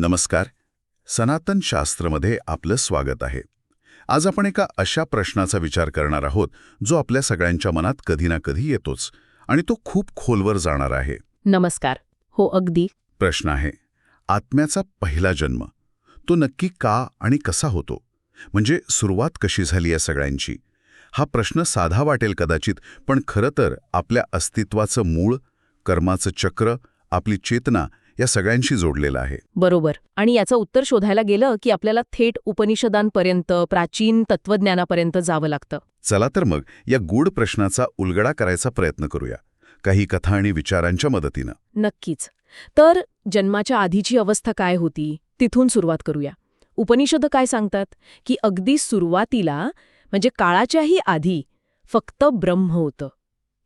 नमस्कार. सनातन शास्त्रमध्ये आपलं स्वागत आहे. आज आपण एका अशा प्रश्नाचा विचार करणार आहोत जो आपल्या सगळ्यांच्या मनात कधी ना कधी येतोच आणि तो खूप खोलवर जाणार आहे. नमस्कार. हो अगदी. प्रश्न आहे आत्म्याचा पहिला जन्म तो नक्की का आणि कसा होतो? म्हणजे सुरुवात कशी झाली या सगळ्यांची? हा प्रश्न साधा वाटेल कदाचित पण खरं तर आपल्या अस्तित्वाचं मूळ कर्माचं चक्र आपली चेतना या सगळ्यांशी जोडलेलं आहे. बरोबर. आणि याचं उत्तर शोधायला गेलं की आपल्याला थेट उपनिषदांपर्यंत प्राचीन तत्वज्ञानापर्यंत जावं लागतं. चला तर मग या गूढ प्रश्नाचा उलगडा करायचा प्रयत्न करूया. काही कथा आणि विचारांच्या मदतीनं. नक्कीच. तर जन्माच्या आधीची अवस्था काय होती तिथून सुरुवात करूया. उपनिषद काय सांगतात? की अगदी सुरुवातीला म्हणजे काळाच्याही आधी फक्त ब्रह्म होतं.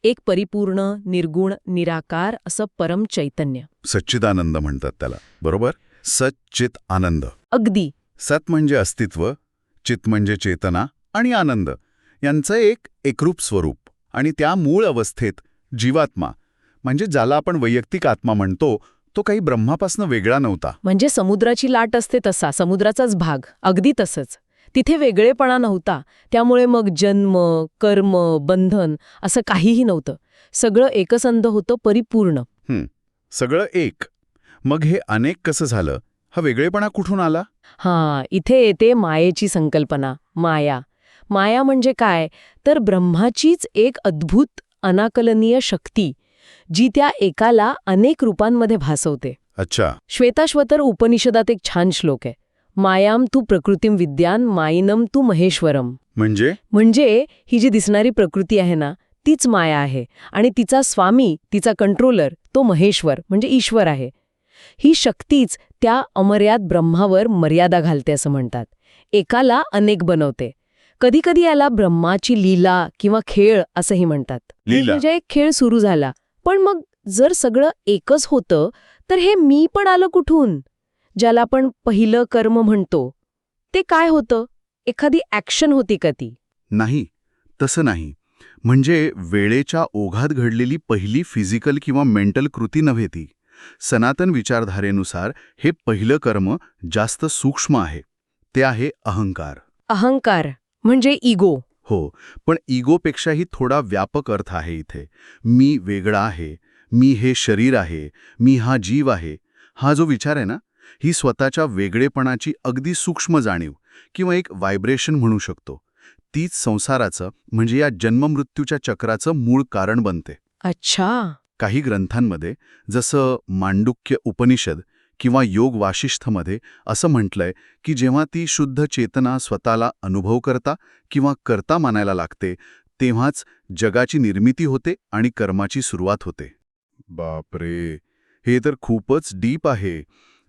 एक परिपूर्ण निर्गुण निराकार असं परम चैतन्य. सच्चिदानंद म्हणतात त्याला. बरोबर? सच्चित आनंद. अगदी. सत म्हणजे अस्तित्व चित म्हणजे चेतना आणि आनंद. यांचं एक एकरूप स्वरूप आणि त्या मूळ अवस्थेत जीवात्मा म्हणजे ज्याला आपण वैयक्तिक आत्मा म्हणतो तो काही ब्रह्मापासून वेगळा नव्हता. म्हणजे समुद्राची लाट असते तसा समुद्राचाच भाग. अगदी तसंच. तिथे वेगळेपणा नव्हता. त्यामुळे मग जन्म कर्म बंधन असं काहीही नव्हतं. सगळं एकसंध होतं परिपूर्ण. सगळं एक. मग हे अनेक कसं झालं? हा वेगळेपणा कुठून आला? हां इथे येते मायेची संकल्पना माया. माया म्हणजे काय? तर ब्रह्माचीच एक अद्भुत अनाकलनीय शक्ती जी त्या एकाला अनेक रूपांमध्ये भासवते. अच्छा. श्वेताश्वतर उपनिषदात एक छान श्लोक आहे. मायाम तू प्रकृतीम विद्यान मायनम तू महेश्वरम. म्हणजे? म्हणजे ही जी दिसणारी प्रकृती आहे ना तीच माया आहे. आणि तिचा स्वामी तिचा कंट्रोलर तो महेश्वर म्हणजे ईश्वर आहे. ही शक्तीच त्या अमर्याद ब्रह्मावर मर्यादा घालते असं म्हणतात. एकाला अनेक बनवते. कधीकधी याला ब्रह्माची लीला किंवा खेळ असंही म्हणतात? म्हणजे एक खेळ सुरू झाला. पण मग जर सगळं एकच होतं तर हे मी पण आलं कुठून? ज्याला आपण पहिलं कर्म म्हणतो. ते काय होतं? एखादी ॲक्शन होती का ती? नाही तसं नाही. म्हणजे वेळेच्या ओघात घडलेली पहिली फिजिकल किंवा मेंटल कृती नव्हे ती. सनातन विचारधारेनुसार हे पहिलं कर्म जास्त सूक्ष्म आहे. ते आहे अहंकार. अहंकार म्हणजे इगो हो पण इगोपेक्षाही थोडा व्यापक अर्थ आहे इथे. मी वेगळा आहे मी हे शरीर आहे मी हा जीव आहे. हा जो विचार आहे ना ही स्वतःच्या वेगळेपणाची अगदी सूक्ष्म जाणीव किंवा एक व्हायब्रेशन म्हणू शकतो. तीच संसाराचं म्हणजे या जन्ममृत्यूच्या चक्राचं मूळ कारण बनते. अच्छा. काही ग्रंथांमध्ये जसं मांडुक्य उपनिषद किंवा योग वाशिष्ठमध्ये असं म्हटलंय की जेव्हा ती शुद्ध चेतना स्वतःला अनुभव करता किंवा करता मानायला लागते तेव्हाच जगाची निर्मिती होते आणि कर्माची सुरुवात होते. बापरे! हे तर खूपच डीप आहे.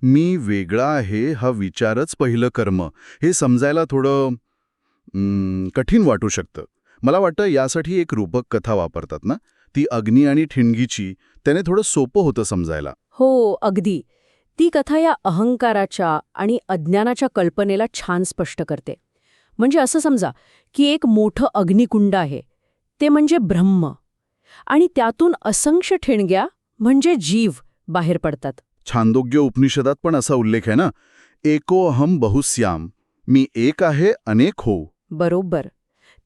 मी वेगळा आहे हा विचारच पहिलं कर्म. हे समजायला थोडं कठीण वाटू शकतं. मला वाटतं यासाठी एक रूपक कथा वापरतात ना? ती अग्नी आणि ठिणगीची. त्याने थोडं सोपं होतं समजायला. हो अगदी. ती कथा या अहंकाराच्या आणि अज्ञानाच्या कल्पनेला छान स्पष्ट करते. म्हणजे असं समजा की एक मोठं अग्निकुंड आहे. ते म्हणजे ब्रह्म. आणि त्यातून असंख्य ठिणग्या म्हणजे जीव बाहेर पडतात. छांदोग्य उपनिषदात पण असा उल्लेख आहे ना? एको अहम बहुश्याम मी एक आहे अनेक हो. बरोबर.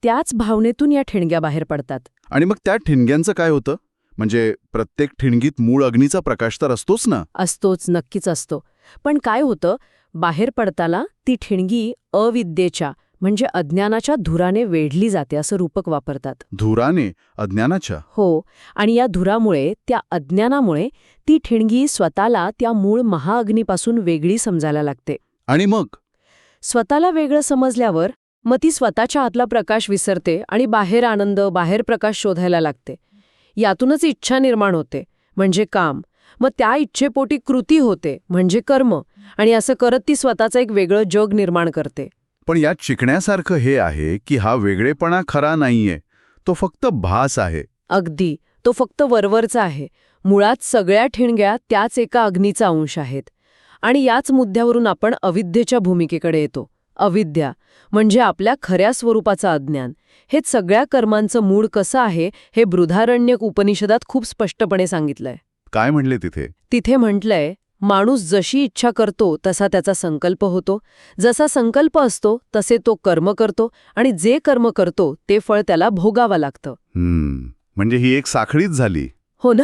त्याच भावनेतून या ठिणग्या बाहेर पडतात. आणि मग त्या ठिणग्यांचं काय होतं? म्हणजे प्रत्येक ठिणगीत मूळ अग्नीचा प्रकाश तर असतोच ना? असतोच नक्कीच असतो. पण काय होतं? बाहेर पडताना ती ठिणगी अविद्येच्या म्हणजे अज्ञानाच्या धुराने वेढली जाते असं रूपक वापरतात. धुराने? अज्ञानाच्या? हो आणि या धुरामुळे त्या अज्ञानामुळे ती ठिणगी स्वतःला त्या मूळ महाअग्नीपासून वेगळी समजायला लागते. आणि मग? स्वतःला वेगळं समजल्यावर मग ती स्वतःच्या आतला प्रकाश विसरते आणि बाहेर आनंद बाहेर प्रकाश शोधायला लागते. यातूनच इच्छा निर्माण होते म्हणजे काम. मग त्या इच्छेपोटी कृती होते म्हणजे कर्म. आणि असं करत ती स्वतःचं एक वेगळं जग निर्माण करते. पण यात शिकण्यासारखं हे आहे की हा वेगळेपणा खरा नाहीये. तो फक्त भास आहे. अगदी. तो फक्त वरवरचा आहे. मुळात सगळ्या ठिणग्या त्याच एका अग्नीचा अंश आहेत. आणि याच मुद्द्यावरून आपण अविद्येच्या भूमिकेकडे येतो. अविद्या म्हणजे आपल्या खऱ्या स्वरूपाचं अज्ञान. हेच सगळ्या कर्मांचं मूळ कसं आहे हे बृधारण्यक उपनिषदात खूप स्पष्टपणे सांगितलंय. काय म्हणले तिथे? तिथे म्हटलंय माणूस जशी इच्छा करतो तसा त्याचा संकल्प होतो. जसा संकल्प असतो तसे तो कर्म करतो आणि जे कर्म करतो ते फळ त्याला भोगावं लागतं. म्हणजे ही एक साखळीच झाली. हो ना.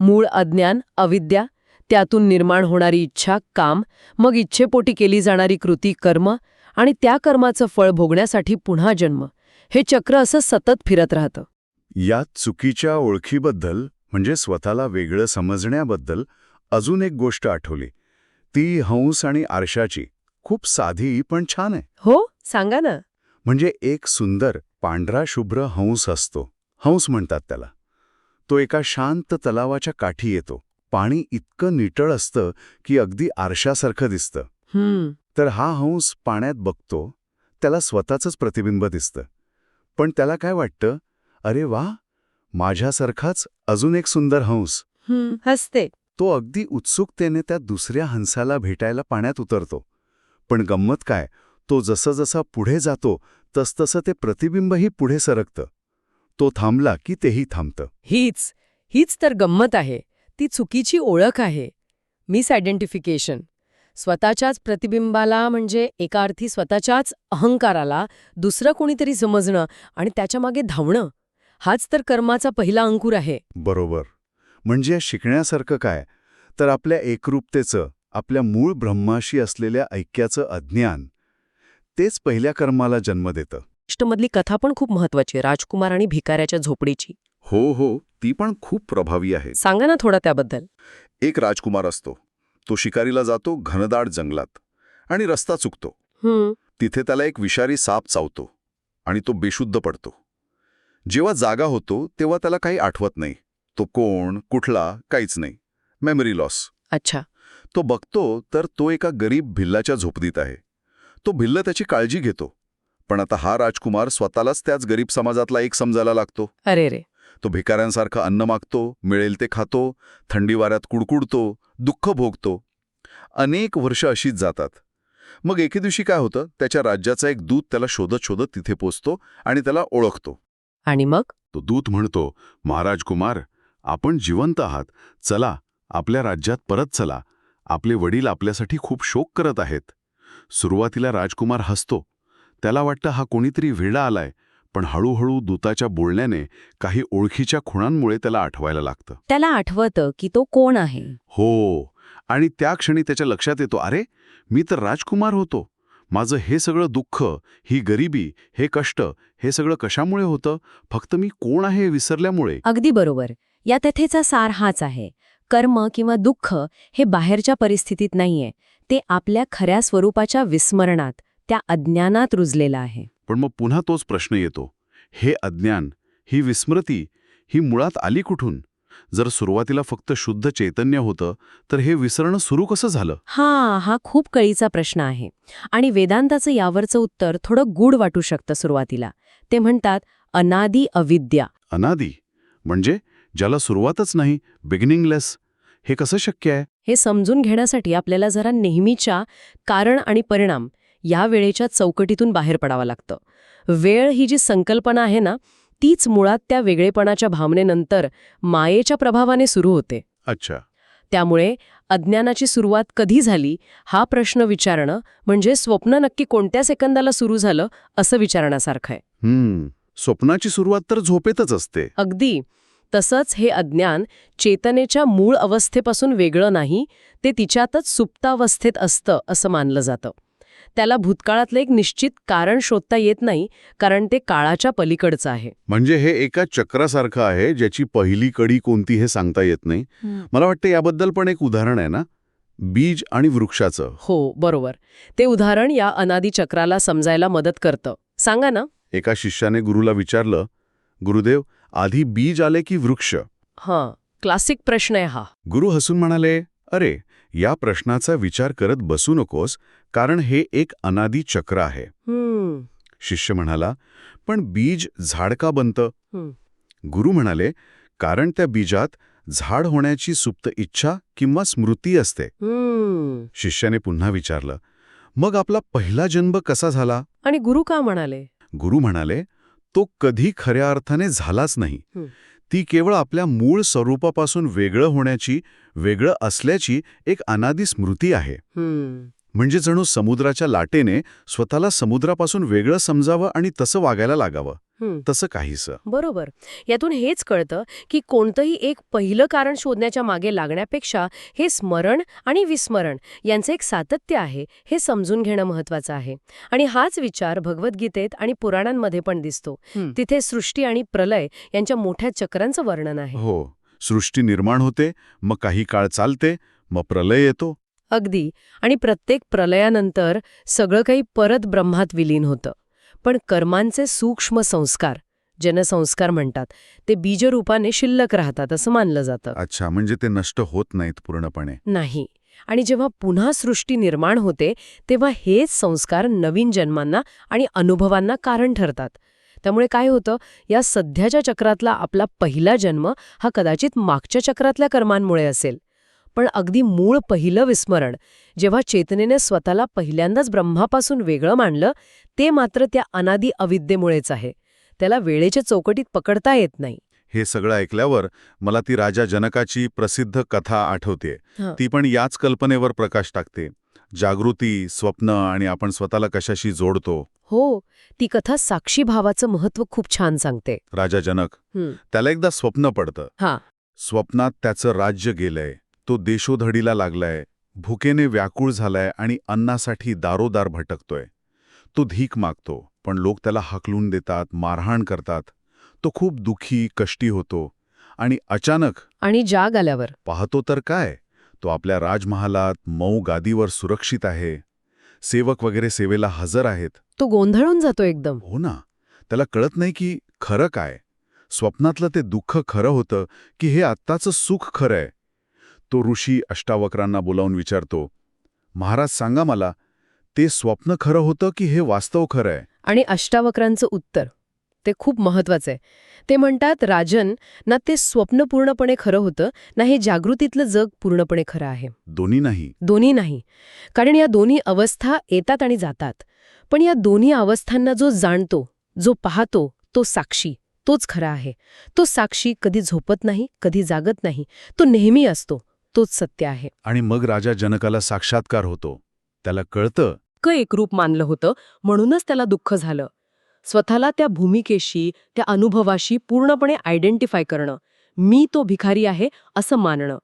मूळ अज्ञान अविद्या त्यातून निर्माण होणारी इच्छा काम मग इच्छेपोटी केली जाणारी कृती कर्म आणि त्या कर्माचं फळ भोगण्यासाठी पुन्हा जन्म. हे चक्र असं सतत फिरत राहतं. या चुकीच्या ओळखीबद्दल म्हणजे स्वतःला वेगळं समजण्याबद्दल अजून एक गोष्ट आठवली. ती हंस आणि आरशाची. खूप साधी पण छान आहे. हो सांगा ना. म्हणजे एक सुंदर पांढरा शुभ्र हंस असतो. हंस म्हणतात त्याला. तो एका शांत तलावाच्या काठी येतो. पाणी इतकं निटळ असतं की अगदी आरशासारखं दिसतं. तर हा हंस पाण्यात बघतो त्याला स्वतःचंच प्रतिबिंब दिसतं. पण त्याला काय वाटतं? अरे वा! माझ्यासारखाच अजून एक सुंदर हंस. हसते. तो अगदी उत्सुकतेने त्या दुसऱ्या हंसाला भेटायला पाण्यात उतरतो. पण गंमत काय? तो जसं जसा पुढे जातो तसतसं ते प्रतिबिंबही पुढे सरकतं. तो थांबला की तेही थांबतं. हीच हीच तर गंमत आहे. ती चुकीची ओळख आहे. मिस आयडेंटिफिकेशन स्वतःच्याच प्रतिबिंबाला म्हणजे एका अर्थी स्वतःच्याच अहंकाराला दुसरं कोणीतरी समजणं आणि त्याच्यामागे धावणं हाच तर कर्माचा पहिला अंकुर आहे. बरोबर. म्हणजे शिकण्यासारखं काय? तर आपल्या एकरूपतेचं आपल्या मूळ ब्रह्माशी असलेल्या ऐक्याचं अज्ञान तेच पहिल्या कर्माला जन्म देतं. इष्टमधली कथा पण खूप महत्वाची राजकुमार आणि भिकाऱ्याच्या झोपडीची. हो हो ती पण खूप प्रभावी आहे. सांगा ना थोडा त्याबद्दल. एक राजकुमार असतो. तो शिकारीला जातो घनदाट जंगलात आणि रस्ता चुकतो. तिथे त्याला एक विषारी साप चावतो आणि तो बेशुद्ध पडतो. जेव्हा जागा होतो तेव्हा त्याला काही आठवत नाही. तो कोण कुठला काहीच नाही. मेमरी लॉस अच्छा. तो बघतो तर तो एका गरीब भिल्लाच्या झोपडीत आहे. तो भिल्ल त्याची काळजी घेतो. पण आता हा राजकुमार स्वतःलाच त्याच गरीब समाजातला एक समजायला लागतो. अरे रे. तो भिकाऱ्यांसारखं अन्न मागतो मिळेल ते खातो थंडी वाऱ्यात कुडकुडतो दुःख भोगतो. अनेक वर्ष अशीच जातात. मग एके दिवशी काय होतं? त्याच्या राज्याचा एक दूत त्याला शोधत शोधत तिथे पोचतो आणि त्याला ओळखतो. आणि मग? तो दूत म्हणतो महाराज कुमार आपण जिवंत आहात. चला आपल्या राज्यात परत चला. आपले वडील आपल्यासाठी खूप शोक करत आहेत. सुरुवातीला राजकुमार हसतो. त्याला वाटतं हा कोणीतरी वेडा आलाय पण हळूहळू दूताच्या बोलण्याने काही ओळखीच्या खुणांमुळे त्याला आठवायला लागतं. त्याला आठवतं की तो कोण आहे. हो आणि त्या क्षणी त्याच्या लक्षात येतो अरे मी तर राजकुमार होतो. माझं हे सगळं दुःख ही गरिबी हे कष्ट हे सगळं कशामुळे होतं? फक्त मी कोण आहे विसरल्यामुळे. अगदी बरोबर. या कथेचा सार हाच आहे. कर्म किंवा दुःख हे बाहेरच्या परिस्थितीत नाहीये. ते आपल्या खऱ्या स्वरूपाच्या विस्मरणात त्या अज्ञानात रुजलेलं आहे. पण मग पुन्हा तोच प्रश्न येतो. हे अज्ञान ही विस्मृती ही मुळात आली कुठून? जर सुरुवातीला फक्त शुद्ध चैतन्य होतं तर हे विसरणं सुरू कसं झालं? हा हा खूप कळीचा प्रश्न आहे. आणि वेदांताचं यावरचं उत्तर थोडं गूढ वाटू शकतं सुरुवातीला. ते म्हणतात अनादी अविद्या. अनादी? म्हणजे? ज्याला सुरुवातच नाही बिगिनिंगलेस हे कसं शक्य आहे? हे समजून घेण्यासाठी आपल्याला जरा नेहमीच्या कारण आणि परिणाम या वेळेच्या चौकटीतून बाहेर पडावं लागतं. वेळ ही जी संकल्पना आहे ना तीच मुळात त्या वेगळेपणाच्या भावनेनंतर मायेच्या प्रभावाने सुरू होते. अच्छा. त्यामुळे अज्ञानाची सुरुवात कधी झाली हा प्रश्न विचारणं म्हणजे स्वप्न नक्की कोणत्या सेकंदाला सुरू झालं असं विचारण्यासारखं आहे. हम्म. स्वप्नाची सुरुवात तर झोपेतच असते. अगदी. तसंच हे अज्ञान चेतनेच्या मूळ अवस्थेपासून वेगळं नाही ते तिच्यातच सुप्तावस्थेत असतं असं मानलं जातं. त्याला भूतकाळातलं एक निश्चित कारण शोधता येत नाही कारण ते काळाच्या पलीकडचं आहे. म्हणजे हे एका चक्रासारखं आहे ज्याची पहिली कडी कोणती हे सांगता येत नाही. मला वाटतं याबद्दल पण एक उदाहरण आहे ना? बीज आणि वृक्षाचं. हो बरोबर. ते उदाहरण या अनादी चक्राला समजायला मदत करतं. सांगा ना. एका शिष्याने गुरुला विचारलं गुरुदेव आधी बीज आले की वृक्ष. हां क्लासिक प्रश्न आहे हा. गुरु हसून म्हणाले अरे या प्रश्नाचा विचार करत बसू नकोस कारण हे एक अनादी चक्र आहे. शिष्य म्हणाला पण बीज झाड का बनतं. गुरु म्हणाले कारण त्या बीजात झाड होण्याची सुप्त इच्छा किंवा स्मृती असते. शिष्याने पुन्हा विचारलं मग आपला पहिला जन्म कसा झाला? आणि गुरु का म्हणाले? गुरु म्हणाले तो कधी खऱ्या अर्थाने झालाच नाही. ती केवळ आपल्या मूळ स्वरूपापासून वेगळं होण्याची वेगळं असल्याची एक अनादी स्मृती आहे. म्हणजे जणू समुद्राच्या लाटेने स्वतःला समुद्रापासून वेगळं समजावं आणि तसं वागायला लागावं. तसं काहीसं. बरोबर. यातून हेच कळतं की कोणतंही एक पहिलं कारण शोधण्याच्या मागे लागण्यापेक्षा हे स्मरण आणि विस्मरण यांचं एक सातत्य आहे हे समजून घेणं महत्वाचं आहे. आणि हाच विचार भगवद्गीतेत आणि पुराणांमध्ये पण दिसतो. तिथे सृष्टी आणि प्रलय यांच्या मोठ्या चक्रांचं वर्णन आहे. हो. सृष्टी निर्माण होते मग काही काळ चालते मग प्रलय येतो. अगदी. आणि प्रत्येक प्रलयानंतर सगळं काही परत ब्रह्मात विलीन होतं. पण कर्मांचे सूक्ष्म संस्कार जनसंस्कार म्हणतात ते बीजरूपाने शिल्लक राहतात असं मानलं जातं. अच्छा म्हणजे ते नष्ट होत नाहीत पूर्णपणे. नाही. आणि जेव्हा पुन्हा सृष्टी निर्माण होते तेव्हा हेच संस्कार नवीन जन्मांना आणि अनुभवांना कारण ठरतात. त्यामुळे काय होतं या सध्याच्या चक्रातला आपला पहिला जन्म हा कदाचित मागच्या चक्रातल्या कर्मांमुळे असेल. पण अगदी मूळ पहिलं विस्मरण. जेव्हा चेतनेने स्वतःला पहिल्यांदाच ब्रह्मापासून वेगळं मांडलं ते मात्र त्या अनादी अविद्येमुळेच आहे. त्याला वेळेच्या चौकटीत पकडता येत नाही. हे सगळं ऐकल्यावर मला ती राजा जनकाची प्रसिद्ध कथा आठवते. ती पण याच कल्पनेवर प्रकाश टाकते. जागृती स्वप्न आणि आपण स्वतःला कशाशी जोडतो? हो ती कथा साक्षी भावाचं महत्त्व खूप छान सांगते. राजा जनक. त्याला एकदा स्वप्न पडतं. हा. स्वप्नात त्याचं राज्य गेलंय. तो देशोधडीला लागलाय भुकेने व्याकुळ झालाय आणि अन्नासाठी दारोदार भटकतोय. तो धीक मागतो पण लोक त्याला हकलून देतात मारहाण करतात. तो खूप दुखी कष्टी होतो आणि अचानक आणि जाग आल्यावर. पाहतो तर काय? तो आपल्या राजमहालात मऊ गादीवर सुरक्षित आहे. सेवक वगैरे सेवेला हजर आहेत. तो गोंधळून जातो एकदम. हो ना. त्याला कळत नाही की खरं काय? स्वप्नातलं ते दुःख खरं होतं की हे आत्ताचं सुख खरं आहे तो ऋषी अष्टावक्रांना बोलावून विचारतो महाराज सांगा मला ते स्वप्न खरं होतं की हे वास्तव खरं आहे? आणि अष्टावक्रांचं उत्तर ते खूप महत्वाचं आहे. ते म्हणतात राजन ना ते स्वप्न पूर्णपणे खरं होतं ना हे जागृतीतलं जग पूर्णपणे खरं आहे. दोन्ही नाही. दोन्ही नाही. कारण या दोन्ही अवस्था येतात आणि जातात. पण या दोन्ही अवस्थांना जो जाणतो जो पाहतो तो साक्षी तोच खरा आहे. तो साक्षी कधी झोपत नाही कधी जागत नाही. तो नेहमी असतो. तोच सत्य आहे. आणि मग राजा जनकाला साक्षात्कार होतो. त्याला कळतं क एकरूप मानलं होतं म्हणूनच त्याला दुःख झालं. स्वतःला त्या भूमिकेशी त्या अनुभवाशी पूर्णपणे आयडेंटिफाय करणं मी तो भिकारी आहे असं मानणं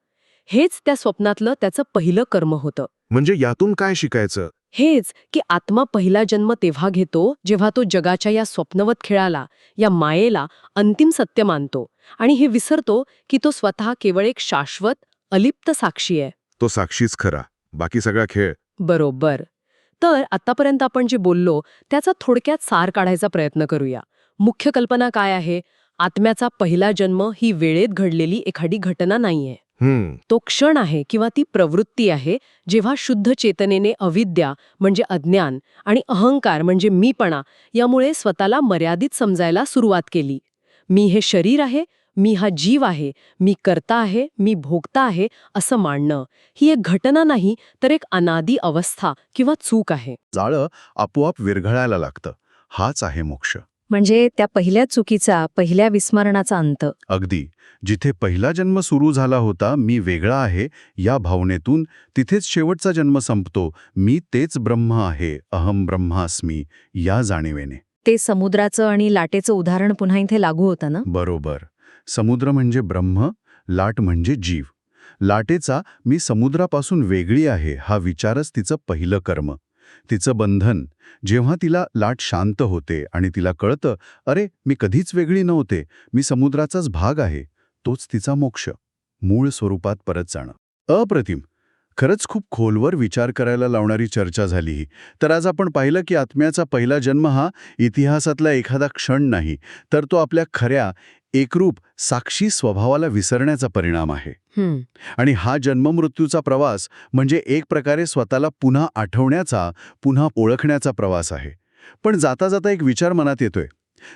हेच त्या स्वप्नातलं त्याचं पहिलं कर्म होतं. म्हणजे यातून काय शिकायचं? हेच की आत्मा पहिला जन्म तेव्हा घेतो जेव्हा तो जगाच्या या स्वप्नवत खेळाला या मायेला अंतिम सत्य मानतो. आणि हे विसरतो की तो स्वतः केवळ एक शाश्वत अलिप्त साक्षी आहे. तो साक्षीच खरा. बाकी सगळा खेळ. बरोबर. तर आतापर्यंत आपण जे बोललो त्याचा थोडक्यात सार काढायचा प्रयत्न करूया. मुख्य कल्पना काय आहे? आत्म्याचा पहिला जन्म ही वेळेत घडलेली एखादी घटना नाहीये. तो क्षण आहे किंवा ती प्रवृत्ती आहे जेव्हा शुद्ध चेतनेने अविद्या म्हणजे अज्ञान आणि अहंकार म्हणजे मीपणा यामुळे स्वतःला मर्यादित समजायला सुरुवात केली. मी हे शरीर आहे मी हा जीव आहे मी करता आहे मी भोगता आहे असं मानणं. ही एक घटना नाही तर एक अनादी अवस्था किंवा चूक आहे. जाळं आपोआप विरघळायला लागतं. हाच आहे मोक्ष. म्हणजे त्या पहिल्या चुकीचा पहिल्या विस्मरणाचा अंत. अगदी. जिथे पहिला जन्म सुरू झाला होता मी वेगळा आहे या भावनेतून तिथेच शेवटचा जन्म संपतो मी तेच ब्रह्म आहे अहम ब्रह्मास्मी या जाणीवेने. ते समुद्राचं आणि लाटेचं उदाहरण पुन्हा इथे लागू होतं ना? बरोबर. समुद्र म्हणजे ब्रह्म लाट म्हणजे जीव. लाटेचा मी समुद्रापासून वेगळी आहे हा विचारच तिचं पहिलं कर्म. तिचं बंधन जेव्हा तिला लाट शांत होते आणि तिला कळतं अरे मी कधीच वेगळी नव्हते मी समुद्राचाच भाग आहे तोच तिचा मोक्ष मूळ स्वरूपात परत जाणं. अप्रतिम! खरंच खूप खोलवर विचार करायला लावणारी चर्चा झाली ही. तर आज आपण पाहिलं की आत्म्याचा पहिला जन्म हा इतिहासातला एखादा क्षण नाही तर तो आपल्या खऱ्या एकरूप साक्षी स्वभावाला विसरण्याचा परिणाम आहे. आणि हा जन्ममृत्यूचा प्रवास म्हणजे एक प्रकारे स्वतःला पुन्हा आठवण्याचा पुन्हा ओळखण्याचा प्रवास आहे. पण जाता जाता एक विचार मनात येतोय.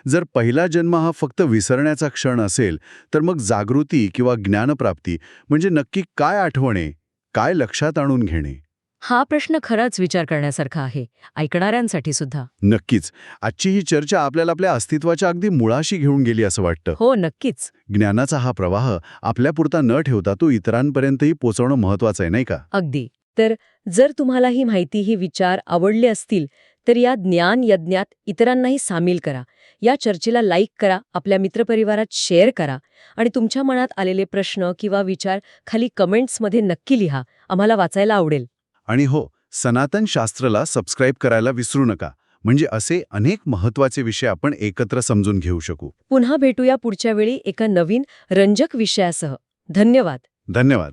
जर पहिला जन्म हा फक्त विसरण्याचा क्षण असेल तर मग जागृती किंवा ज्ञानप्राप्ती म्हणजे नक्की काय आठवणे काय लक्षात आणून घेणे? हा प्रश्न खराच विचार करण्यासारखा आहे. ऐकणाऱ्यांसाठी सुद्धा. नक्कीच. आजची ही चर्चा आपल्याला आपल्या अस्तित्वाच्या अगदी मुळाशी घेऊन गेली असं वाटतं. हो नक्कीच. ज्ञानाचा हा प्रवाह आपल्यापुरता न ठेवता तो इतरांपर्यंतही पोचवणं महत्वाचं आहे नाही का? अगदी. तर जर तुम्हाला ही माहिती ही विचार आवडले असतील तर या ज्ञान यज्ञात इतरांनाही सामील करा. या चर्चेला लाईक करा आपल्या मित्रपरिवारात शेअर करा आणि तुमच्या मनात आलेले प्रश्न किंवा विचार खाली कमेंट्समध्ये नक्की लिहा. आम्हाला वाचायला आवडेल. आणि हो सनातन शास्त्रला सबस्क्राईब करायला विसरू नका. म्हणजे असे अनेक महत्त्वाचे विषय आपण एकत्र समजून घेऊ शकू. पुन्हा भेटूया पुढच्या वेळी एका नवीन रंजक विषयासह. धन्यवाद. धन्यवाद.